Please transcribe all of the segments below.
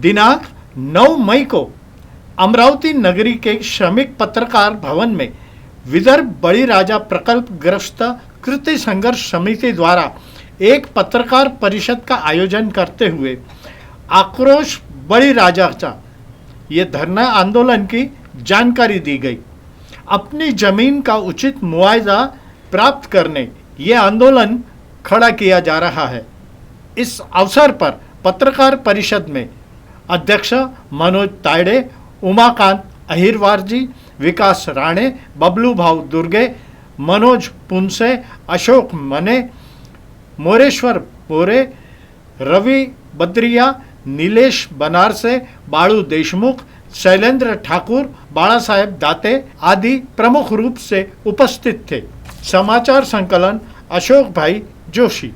दिनांक 9 मई को अमरावती नगरी के श्रमिक पत्रकार भवन में विदर्भ बड़ी राजा प्रकल्प ग्रस्त कृति संघर्ष समिति द्वारा एक पत्रकार परिषद का आयोजन करते हुए आक्रोश बळीराजाचा ये धरना आंदोलन की जानकारी दी गई। अपनी ज़मीन का उचित मुआवजा प्राप्त करने ये आंदोलन खड़ा किया जा रहा है। इस अवसर पर पत्रकार परिषद में अध्यक्ष मनोज तायडे, उमाकांत अहिरवार जी विकास राणे बबलू भाऊ दुर्गे, मनोज पुनसे, अशोक मने, मोरेश्वर मोरे रवि बद्रिया, नीलेश बनारसे, बाळू देशमुख, शैलेंद्र ठाकुर, बाळासाहेब दाते आदि प्रमुख रूप से उपस्थित थे। समाचार संकलन अशोक भाई जोशी।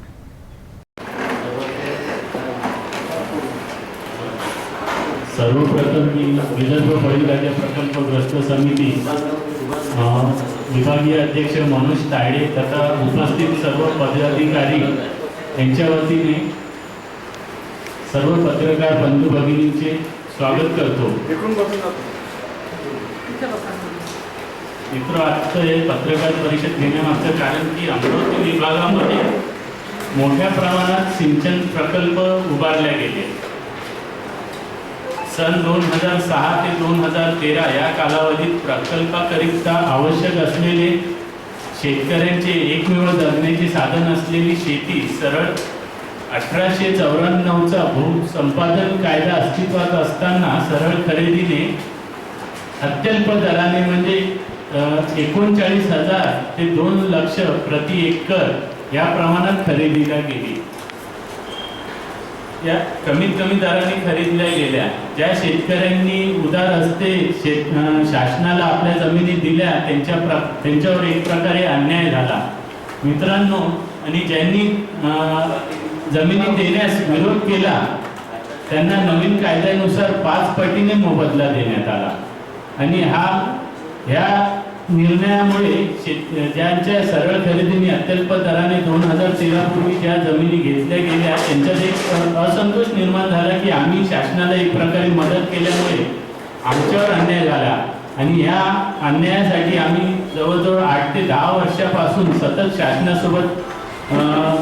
सर्वप्रथम मी विदर्भ बळीराजा प्रकल्पग्रस्त समिती विभागीय अध्यक्ष मनोज तायडे तथा उपस्थित सर्व पदाधिकारी यांच्या वतीने सर्व पत्रकार बंधू भगिनींचे स्वागत करतो. मित्र आजचं हे पत्रकार परिषद घेण्यामागचं कारण की अमरावती विभागामध्ये मोठ्या प्रमाणात सिंचन प्रकल्प उभारले गेले. सन दोन हजार सहा ते दोन हजार तेरा या कालावधीत प्रकल्पाकरिता आवश्यक असलेले शेतकऱ्यांचे एकमेव जगण्याचे साधन असलेली शेती सरळ अठराशे चौऱ्याण्णवचा भूसंपादन कायदा अस्तित्वात असताना सरळ खरेदीने अत्यल्प दराने म्हणजे एकोणचाळीस हजार ते दोन लक्ष प्रति एकर या प्रमाणात खरेदीला गेली. या कमीत कमी दराने खरेदल्या गेल्या. ज्या शेतकऱ्यांनी उदार हस्ते शेत शासनाला आपल्या जमिनी दिल्या त्यांच्या प्र त्यांच्यावर एक प्रकारे अन्याय झाला. मित्रांनो आणि ज्यांनी अं, जमिनी देण्यास विरोध केला त्यांना नवीन कायद्यानुसार पाच पटीने मोबदला देण्यात आला. आणि हा ह्या निर्णयामुळे शेत ज्यांच्या सरळ खरेदीने अत्यल्प दराने दोन हजार तेरा पूर्वी ज्या जमिनी घेतल्या गेल्या त्यांच्यात एक असंतोष निर्माण झाला की आम्ही शासनाला एक प्रकारे मदत केल्यामुळे आमच्यावर अन्याय झाला. आणि ह्या अन्यायासाठी आम्ही जवळजवळ आठ ते दहा वर्षापासून सतत शासनासोबत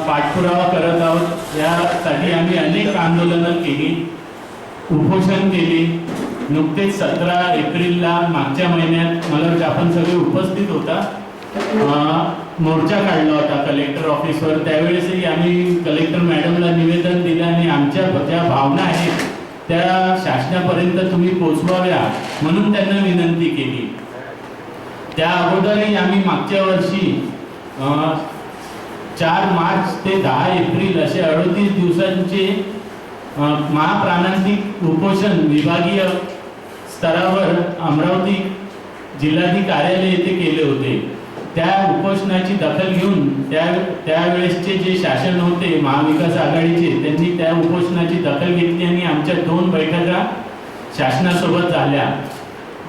पाठपुरावा करत आहोत. यासाठी आम्ही अनेक आंदोलनं केली उपोषण केले. नुकतेच सतरा एप्रिलला मागच्या महिन्यात मला वाटतं आपण सगळे उपस्थित होता. मोर्चा काढला होता कलेक्टर ऑफिसवर त्यावेळेसही आम्ही कलेक्टर मॅडमला निवेदन दिलं आणि आमच्या ज्या भावना आहेत त्या शासनापर्यंत तुम्ही पोचवाव्या म्हणून त्यांना विनंती केली. त्या अगोदरही आम्ही मागच्या वर्षी चार मार्च ते दहा एप्रिल असे अडतीस दिवसांचे अ, महाप्राणांतिक उपोषण विभागीय स्तरावर अमरावती जिल्हाधिकारी कार्यालय येथे केले होते. त्या उपोषणाची दखल घेऊन त्या त्यावेळेसचे जे शासन होते महाविकास आघाडीचे त्यांनी त्या उपोषणाची दखल घेतली आणि आमच्या दोन बैठका शासनासोबत झाल्या.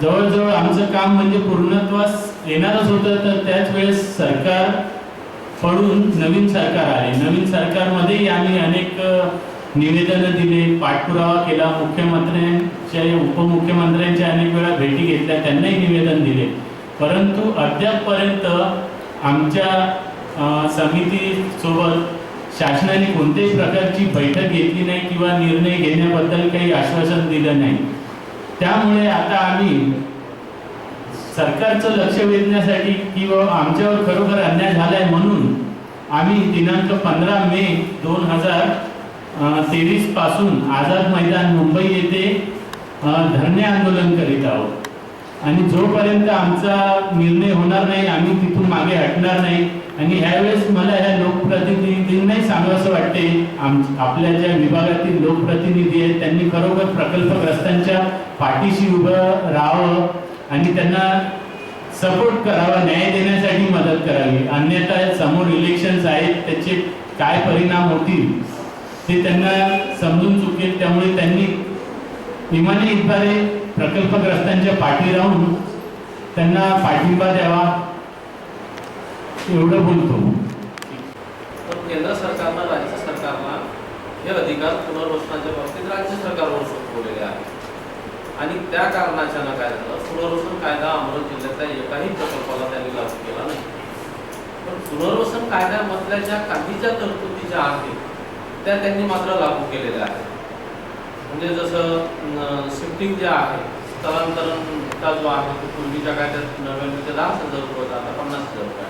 जवळजवळ आमचं काम म्हणजे पूर्णत्वास येणारच होतं तर त्याच वेळेस सरकार पडून नवीन सरकार आले. नवीन सरकारमध्येही आम्ही अनेक निवेदनं दिले पाठपुरावा केला मुख्यमंत्र्यांच्या उपमुख्यमंत्र्यांच्या अनेक वेळा भेटी घेतल्या त्यांनाही निवेदन दिले. परंतु अद्यापपर्यंत आमच्या समितीसोबत शासनाने कोणत्याही प्रकारची बैठक घेतली नाही किंवा निर्णय घेण्याबद्दल काही आश्वासन दिलं नाही. त्यामुळे आता आम्ही सरकारचं लक्ष वेधण्यासाठी किंवा आमच्यावर खरोखर अन्याय झालाय म्हणून आम्ही दिनांक पंधरा मे दोन हजार तेवीसपासून आझाद मैदान मुंबई येथे धरणे आंदोलन करीत आहोत. आणि जोपर्यंत आमचा निर्णय होणार नाही आम्ही तिथून मागे हटणार नाही. आणि ह्यावेळेस मला ह्या लोकप्रतिनिधींनाही सांगावंसं वाटते आम आपल्या ज्या विभागातील लोकप्रतिनिधी आहेत त्यांनी खरोखर प्रकल्पग्रस्तांच्या पाठीशी उभं राहावं आणि त्यांना सपोर्ट करावा न्याय देण्यासाठी मदत करावी. अन्यथा समोर इलेक्शन्स आहेत त्याचे काय परिणाम होतील? ते त्यांना समजून चुकेल त्यामुळे त्यांनी विमाने इतबारे प्रकल्पग्रस्तांच्या पाठी राहून त्यांना पाठिंबा द्यावा एवढं बोलतो. पण केंद्र सरकारनं राज्य सरकारला हे अधिकार पुनर्वसनाच्या बाबतीत राज्य सरकारवर सोपवलेले आहे आणि त्या कारणाच्या ना काय झालं पुनर्वसन कायदा अमरावती जिल्ह्यातल्या एकाही प्रकल्पाला त्यांनी लागू केला नाही. पण पुनर्वसन कायद्यामधल्या ज्या काही ज्या तरतुदी ज्या आहेत त्या त्यांनी मात्र लागू केलेल्या आहेत. म्हणजे जसं शिफ्टिंग जे आहे स्थलांतरण जो आहे तो पूर्वीच्या कायद्यात नव्याण्णव ते दहा हजार रुपये होता आता पन्नास हजार रुपये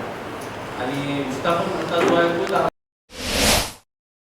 आणि विस्थापन भत्ता जो आहे तो दहा